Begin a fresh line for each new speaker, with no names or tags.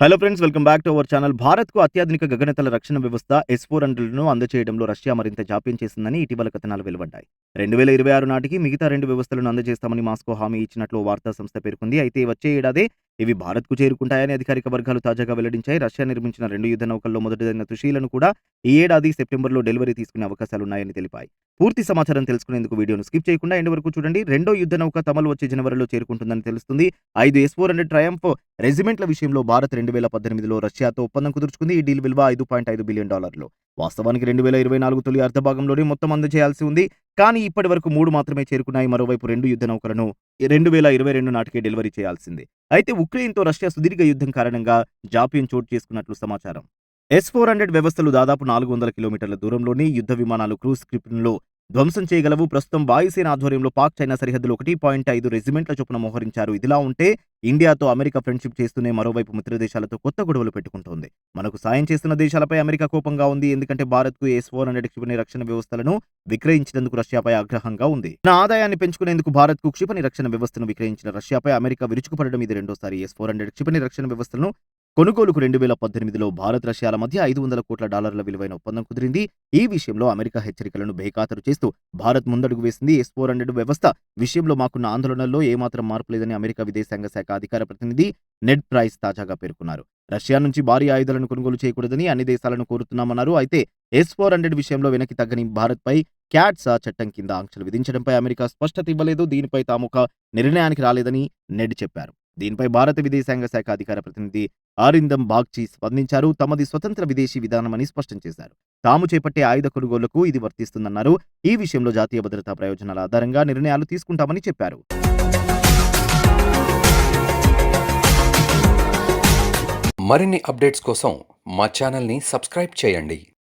Hello friends welcome back to our channel భారత్కు అత్యాధునిక గగనతల రక్షణ వ్యవస్థ ఎస్ ఫోర్ హండ్రెడ్ను అందజేయడంలో రష్యా మరింత జాప్యం చేసిందని ఇటీవల కథనాలు వెలువడ్డాయి. రెండు వేల ఇరవై ఆరు నాటికి మిగతా రెండు వ్యవస్థలను అందజేస్తామని మాస్కో హామీ ఇచ్చినట్లు వార్తా సంస్థ పేర్కొంది. అయితే వచ్చే ఏడాది ఇవి భారత్కు చేరుకుంటాయని అధికారిక వర్గాలు తాజాగా వెల్లడించాయి. రష్యా నిర్మించిన రెండు యుద్ధ నౌకల్లో మొదటిదైన తుషీలను కూడా ఈ ఏడాది సెప్టెంబర్లో డెలివరీ తీసుకునే అవకాశాలున్నాయని తెలిపాయి. పూర్తి సమాచారం తెలుసుకునేందుకు వీడియోను స్కిప్ చేయకుండా ఎండ్ వరకు చూడండి. రెండో యుద్ధ నౌక తమలు వచ్చే జనవరిలో చేరుకుంటుందని తెలుస్తుంది. ఐదు ఎస్ ఫోర్ హండ్రెడ్ ట్రయంఫ్ రెజిమెంట్ల విషయంలో భారత్ రెండు వేల పద్దెనిమిదిలో రష్యాతో ఒప్పందం కుదుర్చుకుంది. ఈ డీల్ విలువ ఐదు పాయింట్ ఐదు బిలియన్ డాలర్లు. వాస్తవానికి రెండు వేల ఇరవై నాలుగు తొలి అర్ధభాగంలోనే మొత్తం అందజేయాల్సి ఉంది. కానీ ఇప్పటి వరకు మూడు మాత్రమే చేరుకున్నాయి. మరోవైపు రెండు యుద్ధ నౌకలను రెండు వేల ఇరవై రెండు నాటికే డెలివరీ చేయాల్సింది. అయితే ఉక్రెయిన్తో రష్యా సుదీర్ఘ యుద్ధం కారణంగా జాప్యం చోటు చేసుకున్నట్లు సమాచారం. ఎస్ ఫోర్ హండ్రెడ్ వ్యవస్థలు దాదాపు నాలుగు వందల కిలోమీటర్ల దూరంలోనే యుద్ధ విమానాలు క్రూజ్ స్క్రిప్ట్లో ధ్వంసం చేయగలవు. ప్రస్తుతం వాయుసేన ఆధ్వర్యంలో పాక్ చైనా సరిహద్దులు ఒకటి పాయింట్ ఐదు రెజిమెంట్ల చొప్పున మోహరించారు. ఇదిలా ఉంటే ఇండియాతో అమెరికా ఫ్రెండ్షిప్ చేస్తూనే మరోవైపు మిత్ర దేశాలతో కొత్త గొడవలు పెట్టుకుంటోంది. మనకు సాయం చేస్తున్న దేశాలపై అమెరికా కోపంగా ఉంది. ఎందుకంటే భారత్కు ఎస్ ఫోర్ హండ్రెడ్ క్షిపణి రక్షణ వ్యవస్థలను విక్రయించినందుకు రష్యాపై ఆగ్రహంగా ఉంది. నా ఆదాయాన్ని పెంచుకునేందుకు భారత్కు క్షిపణి రక్షణ వ్యవస్థను విక్రయించిన రష్యాపై అమెరికా విరుచుకుపడడం ఇది రెండోసారి. ఎస్ ఫోర్ హండ్రెడ్ క్షిపణి రక్షణ వ్యవస్థను కొనుగోలుకు రెండు వేల పద్దెనిమిదిలో భారత్ రష్యాల మధ్య ఐదు వందల కోట్ల డాలర్ల విలువైన ఒప్పందం కుదిరింది. ఈ విషయంలో అమెరికా హెచ్చరికలను బేఖాతరు చేస్తూ భారత్ ముందడుగు వేసింది. ఎస్ ఫోర్ హండ్రెడ్ వ్యవస్థ విషయంలో మాకున్న ఆందోళనల్లో ఏమాత్రం మార్పు లేదని అమెరికా విదేశాంగ శాఖ అధికార ప్రతినిధి నెడ్ ప్రైస్ తాజాగా పేర్కొన్నారు. రష్యా నుంచి భారీ ఆయుధాలను కొనుగోలు చేయకూడదని అన్ని దేశాలను కోరుతున్నామన్నారు. అయితే ఎస్ ఫోర్ హండ్రెడ్ విషయంలో వెనక్కి తగ్గని భారత్పై క్యాట్సా చట్టం కింద ఆంక్షలు విధించడంపై అమెరికా స్పష్టత ఇవ్వలేదు. దీనిపై తాము ఒక నిర్ణయానికి రాలేదని నెడ్ చెప్పారు. దీనిపై భారత విదేశాంగ శాఖ అధికార ప్రతినిధి ఆరిందం బాగ్చి స్పందించారు. తమది స్వతంత్ర విదేశీ విధానమని స్పష్టం చేశారు. తాము చేపట్టే ఆయుధ కొనుగోలుకు ఇది వర్తిస్తుందన్నారు. ఈ విషయంలో జాతీయ భద్రతా ప్రయోజనాల ఆధారంగా నిర్ణయాలు తీసుకుంటామని చెప్పారు.
మరిన్ని అప్డేట్స్ కోసం మా ఛానల్ని సబ్స్క్రైబ్ చేయండి.